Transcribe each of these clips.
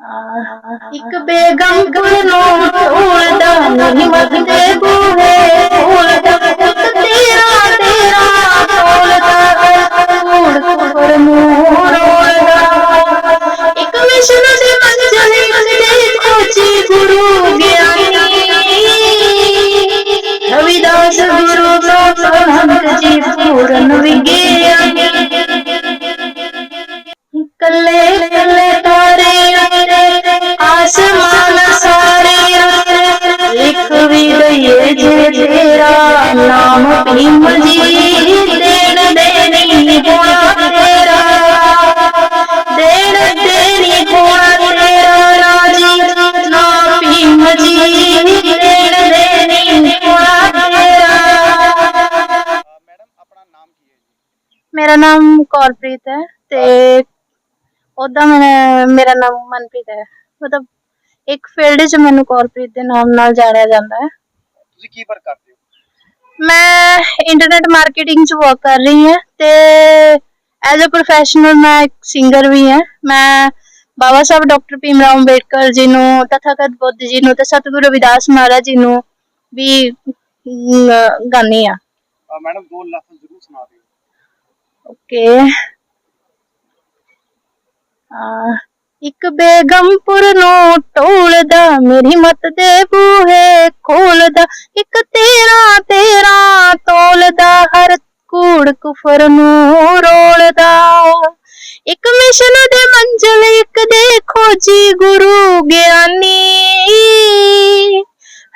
ਇੱਕ ਬੇਗਮ ਨੂੰ ਢੋਲਦਾ ਨਹੀਂ ਮੱਦੇ ਬੂਹੇ ਢੋਲਦਾ ਇੱਕ ਤੇਰਾ ਤੇਰਾ ਢੋਲਦਾ ਕੂੜ ਕੁਫਰ ਨੂੰ ਰੋਲਦਾ ਇੱਕ ਮਿਸ਼ਨ ਦੇ ਮੰਜ਼ਲੇ ਤੇ ਖੋਜੀ ਗੁਰੂ ਗਿਆਨੀ ਰਵਿਦਾਸ ਗੁਰੂ ਗੋਪਾਲ ਜੀ ਪੂਰਨ ਵਿਗਿਆਨੀ ਤੇਰਾ ਨਾਮ ਭੀਮ ਜੀ ਦੇਣ ਦੇਣੀ ਹੋਣਾ ਤੇਰਾ। ਦੇਣ ਦੇਣੀ ਹੋਣਾ ਤੇਰਾ ਰਾਜੀ। ਨਾਮ ਭੀਮ ਜੀ ਦੇਣ ਦੇਣੀ ਹੋਣਾ ਤੇਰਾ। ਮੈਡਮ ਆਪਣਾ ਨਾਮ ਕੀ ਹੈ ਜੀ ਮੇਰਾ ਨਾਮ ਕੌਰਪ੍ਰੀਤ ਹੈ ਤੇ ਉਦਾਂ ਮੈਂ, ਮੇਰਾ ਨਾਮ ਮਨਪ੍ਰੀਤ ਹੈ। ਮਤਲਬ ਇੱਕ ਫੀਲਡ 'ਚ ਮੈਨੂੰ ਕੌਰਪ੍ਰੀਤ ਦੇ ਨਾਮ ਨਾਲ ਜਾਣਿਆ ਜਾਂਦਾ ਹੈ। ਤੁਸੀਂ ਕੀ ਵਰਕ ਕਰਦੇ ਹੋ? ਮੈਂ ਇੰਟਰਨੈਟ ਮਾਰਕੀਟਿੰਗ 'ਚ ਵਰਕ ਕਰ ਰਹੀ ਹਾਂ ਤੇ ਐਜ਼ ਅ ਪ੍ਰੋਫੈਸ਼ਨਲ ਮੈਂ ਇੱਕ ਸਿੰਗਰ ਵੀ ਹਾਂ। ਮੈਂ ਬਾਬਾ ਸਾਹਿਬ ਡਾਕਟਰ ਭੀਮ ਰਾਓ ਅੰਬੇਡਕਰ ਜੀ ਨੂੰ ਤਥਾਗਤ ਬੁੱਧ ਜੀ ਨੂੰ ਤੇ ਸਤਿਗੁਰੂ ਰਵਿਦਾਸ ਮਹਾਰਾਜ ਜੀ ਨੂੰ ਵੀ ਗਾਉਂਦੀ ਆ ਮੈਡਮ ਦੋ ਲਫ਼ਜ਼ ਜ਼ਰੂਰ ਸੁਣਾ ਦਿਓ। ਓਕੇ ਆ ਇੱਕ ਬੇਗਮਪੁਰ ਨੂੰ ਢੋਲਦਾ ਮੇਰੀ ਮਤ ਦੇ ਬੂਹੇ ਖੋਲਦਾ, ਇੱਕ ਤੇਰਾ ਤੇਰਾ ਤੋਲਦਾ, ਹਰ ਕੂੜ ਕੁਫਰ ਨੂੰ ਰੋਲਦਾ। ਇੱਕ ਮਿਸ਼ਨ ਦੇ ਮੰਜ਼ਲ, ਇੱਕ ਦੇ ਖੋਜੀ ਗੁਰੂ ਗਿਆਨੀ।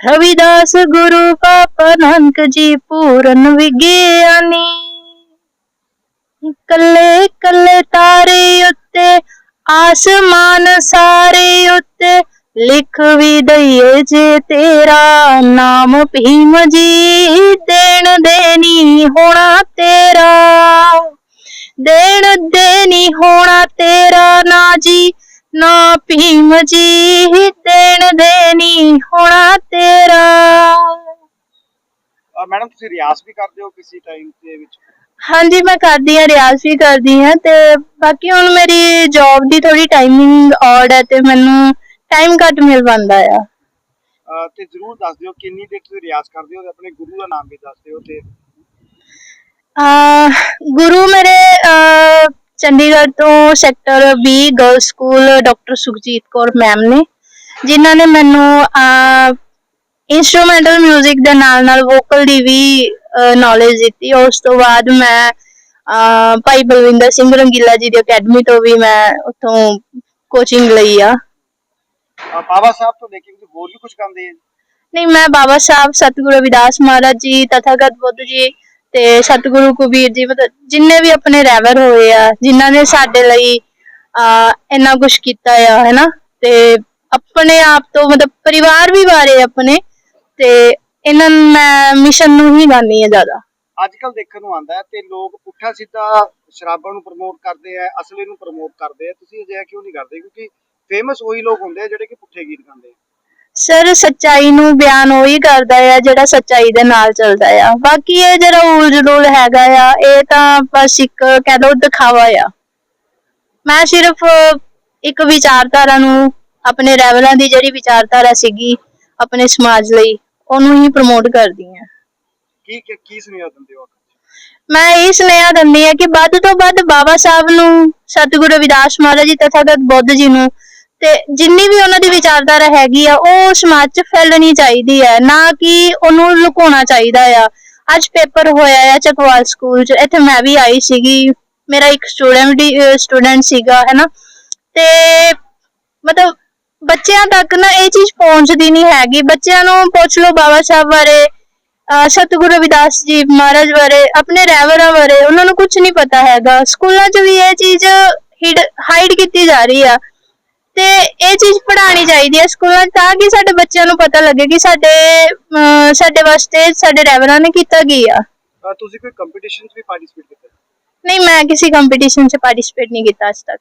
ਰਵਿਦਾਸ ਗੁਰੂ ਪਾਪਾ ਨਾਨਕ ਜੀ ਪੂਰਨ ਵਿਗਿਆਨੀ। ਕੱਲੇ ਕੱਲੇ ਤਾਰੇ ਆਸਮਾਨ ਸਾਰੇ ਉੱਤੇ ਲਿਖ ਵੀ ਦਈਏ ਜੇ ਤੇਰਾ ਨਾਮ ਭੀਮ ਜੀ, ਦੇਣ ਦੇਣੀ ਹੋਣਾ ਤੇਰਾ। ਦੇਣ ਦੇਣੀ ਹੋਣਾ ਤੇਰਾ ਨਾ ਜੀ, ਨਾ ਭੀਮ ਜੀ, ਦੇਣ ਦੇਣੀ ਹੋਣਾ ਤੇਰਾ। ਮੈਡਮ, ਤੁਸੀਂ ਰਿਆਸ ਵੀ ਕਰਦੇ ਹੋ ਕਿਸੇ ਟਾਈਮ ਦੇ ਵਿੱਚ? ਹਾਂਜੀ ਮੈਂ ਕਰਦੀ ਹਾਂ ਰਿਆਜ਼ ਵੀ ਕਰਦੀ ਹਾਂ ਤੇ ਬਾਕੀ ਹੁਣ ਮੇਰੀ ਜੌਬ ਦੀ ਥੋੜੀ ਟਾਈਮਿੰਗ ਔਡ ਹੈ ਤੇ ਮੈਨੂੰ ਟਾਈਮ ਘੱਟ ਮਿਲ ਪਾਉਂਦਾ ਆ। ਅਹ ਤੇ ਜ਼ਰੂਰ ਦੱਸ ਦਿਓ ਕਿੰਨੀ ਦੇਰ ਤੁਸੀਂ ਰਿਆਜ਼ ਕਰਦੇ ਹੋ ਤੇ ਆਪਣੇ ਗੁਰੂ ਦਾ ਨਾਮ ਵੀ ਦੱਸ ਦਿਓ ਤੇ ਅਹ ਗੁਰੂ ਮੇਰੇ ਅਹ ਚੰਡੀਗੜ੍ਹ ਤੋਂ sector 20 girl school doctor Sukhjeet Kaur ma'am ਨੇ ਜਿਨ੍ਹਾਂ ਨੇ ਮੈਨੂੰ ਇਨਸਟਰੂਮੈਂਟਲ 뮤직 ਦੇ ਨਾਲ ਨਾਲ ਵੋਕਲ ਦੀ ਵੀ ਨੌਲੇਜ ਦਿੱਤੀ। ਉਸ ਤੋਂ ਬਾਅਦ ਮੈਂ ਭਾਈ ਬਲਵਿੰਦਰ ਸਿੰਘ ਰੰਗੀਲਾ ਜੀ ਦੀ ਅਕੈਡਮੀ ਤੋਂ ਵੀ ਮੈਂ ਉੱਥੋਂ ਕੋਚਿੰਗ ਲਈ ਆ। ਅਹ ਬਾਬਾ ਸਾਹਿਬ ਤੋਂ ਲੈ ਕੇ ਤੁਸੀਂ ਹੋਰ ਵੀ ਕੁਝ ਗਾਉਂਦੇ ਹੋ ਨਹੀਂ ਮੈਂ ਬਾਬਾ ਸਾਹਿਬ ਸਤਿਗੁਰੂ ਰਵਿਦਾਸ ਮਹਾਰਾਜ ਜੀ ਤਥਾਗਤ ਬੁੱਧ ਜੀ ਤੇ ਸਤਿਗੁਰੂ ਕਬੀਰ ਜੀ ਮਤਲਬ ਜਿੰਨੇ ਵੀ ਆਪਣੇ ਰੈਵਰ ਹੋਏ ਆ ਜਿਨ੍ਹਾਂ ਨੇ ਸਾਡੇ ਲਈ ਇੰਨਾ ਕੁਝ ਕੀਤਾ ਆ ਹੈਨਾ? ਤੇ ਆਪਣੇ ਆਪ ਤੋਂ ਮਤਲਬ ਪਰਿਵਾਰ ਵੀ ਬਾਰੇ ਆਪਣੇ। ਤੇ ਇਹਨਾਂ ਨੂੰ ਮੈਂ ਮਿਸ਼ਨ ਨੂੰ ਹੀ ਗਾਉਂਦੀ ਆ ਜ਼ਿਆਦਾ। ਅੱਜ ਕੱਲ ਦੇਖਣ ਨੂੰ ਆਉਂਦਾ ਹੈ ਤੇ ਲੋਕ ਪੁੱਠਾ ਸਿੱਧਾ ਸ਼ਰਾਬਾਂ ਨੂੰ ਪ੍ਰਮੋਟ ਕਰਦੇ ਆ ਅਸਲੀ ਨੂੰ ਪ੍ਰਮੋਟ ਕਰਦੇ ਆ। ਤੁਸੀਂ ਅਜਿਹਾ ਕਿਉਂ ਨਹੀਂ ਕਰਦੇ? ਕਿਉਂਕਿ ਫੇਮਸ ਉਹੀ ਲੋਕ ਹੁੰਦੇ ਆ ਜਿਹੜੇ ਕਿ ਪੁੱਠੇ ਗੀਤ ਗਾਉਂਦੇ ਆ। ਸਰ ਸੱਚਾਈ ਨੂੰ ਬਿਆਨ ਉਹੀ ਕਰਦਾ ਆ ਜਿਹੜਾ ਸੱਚਾਈ ਦੇ ਨਾਲ ਚੱਲਦਾ ਆ। ਬਾਕੀ ਇਹ ਜਿਹੜਾ ਉਲਝ ਡੁਲ ਹੈਗਾ ਆ ਇਹ ਤਾਂ ਬਸ ਇੱਕ ਕਹਿ ਲਓ ਦਿਖਾਵਾ ਆ। ਮੈਂ ਸਿਰਫ ਇੱਕ ਵਿਚਾਰਧਾਰਾ ਨੂੰ ਆਪਣੇ ਰੈਵਲਾਂ ਦੀ ਜਿਹੜੀ ਵਿਚਾਰਧਾਰਾ ਸੀਗੀ ਆਪਣੇ ਸਮਾਜ ਲਈ ਉਹਨੂੰ ਹੀ ਪ੍ਰਮੋਟ ਕਰਦੀ ਆ ਕੀ ਕੀ- ਕੀ ਸੁਨੇਹਾ ਦਿੰਦੇ ਹੋ ਮੈਂ ਇਹ ਸੁਨੇਹਾ ਦਿੰਦੀ ਆ ਕਿ ਵੱਧ ਤੋਂ ਵੱਧ ਬਾਬਾ ਸਾਹਿਬ ਨੂੰ ਸਤਿਗੁਰੂ ਰਵਿਦਾਸ ਮਹਾਰਾਜ ਜੀ ਤਥਾਗਤ ਬੁੱਧ ਜੀ ਨੂੰ ਤੇ ਜਿੰਨੀ ਵੀ ਉਹਨਾਂ ਦੀ ਵਿਚਾਰਧਾਰਾ ਹੈਗੀ ਆ ਉਹ ਸਮਾਜ 'ਚ ਫੈਲਣੀ ਚਾਹੀਦੀ ਹੈ ਨਾ ਕਿ ਉਹਨੂੰ ਲੁਕਾਉਣਾ ਚਾਹੀਦਾ ਆ। ਅੱਜ ਪੇਪਰ ਹੋਇਆ ਆ ਚਕਵਾਲ ਸਕੂਲ 'ਚ ਇੱਥੇ ਮੈਂ ਵੀ ਆਈ ਸੀਗੀ। ਮੇਰਾ ਇੱਕ ਸਟੂਡੈਂਟ ਸਟੂਡੈਂਟ ਸੀਗਾ ਹੈਨਾ? ਤੇ ਮਤਲਬ ਬੱਚਿਆਂ ਤੱਕ ਨਾ ਇਹ ਚੀਜ਼ ਪਹੁੰਚਦੀ ਨਹੀਂ ਹੈਗੀ। ਬੱਚਿਆਂ ਨੂੰ ਪੁੱਛ ਲਓ ਬਾਬਾ ਸਾਹਿਬ ਬਾਰੇ ਸਤਿਗੁਰੂ ਰਵਿਦਾਸ ਜੀ ਮਹਾਰਾਜ ਬਾਰੇ ਆਪਣੇ ਰਹਿਬਰਾਂ ਬਾਰੇ ਉਹਨਾਂ ਨੂੰ ਕੁਝ ਨਹੀਂ ਪਤਾ ਹੈਗਾ। ਸਕੂਲਾਂ 'ਚ ਵੀ ਇਹ ਚੀਜ਼ ਹਾਈਡ ਕੀਤੀ ਜਾ ਰਹੀ ਆ। ਤੇ ਇਹ ਚੀਜ਼ ਪੜ੍ਹਾਉਣੀ ਚਾਹੀਦੀ ਹੈ ਸਕੂਲਾਂ 'ਚ ਤਾਂ ਕਿ ਸਾਡੇ ਬੱਚਿਆਂ ਨੂੰ ਪਤਾ ਲੱਗੇ ਕਿ ਸਾਡੇ ਸਾਡੇ ਵਾਸਤੇ ਸਾਡੇ ਰਹਿਬਰਾਂ ਨੇ ਕੀਤਾ ਕੀ ਆ। ਅਹ ਤੁਸੀਂ ਕੋਈ ਕੰਪੀਟੀਸ਼ਨ 'ਚ ਵੀ ਪਾਰਟਿਸਿਪੇਟ ਕੀਤਾ? ਨਹੀਂ ਮੈਂ ਕਿਸੇ ਕੰਪੀਟੀਸ਼ਨ 'ਚ ਪਾਰਟਿਸਿਪੇਟ ਨਹੀਂ ਕੀਤਾ ਅੱਜ ਤੱਕ।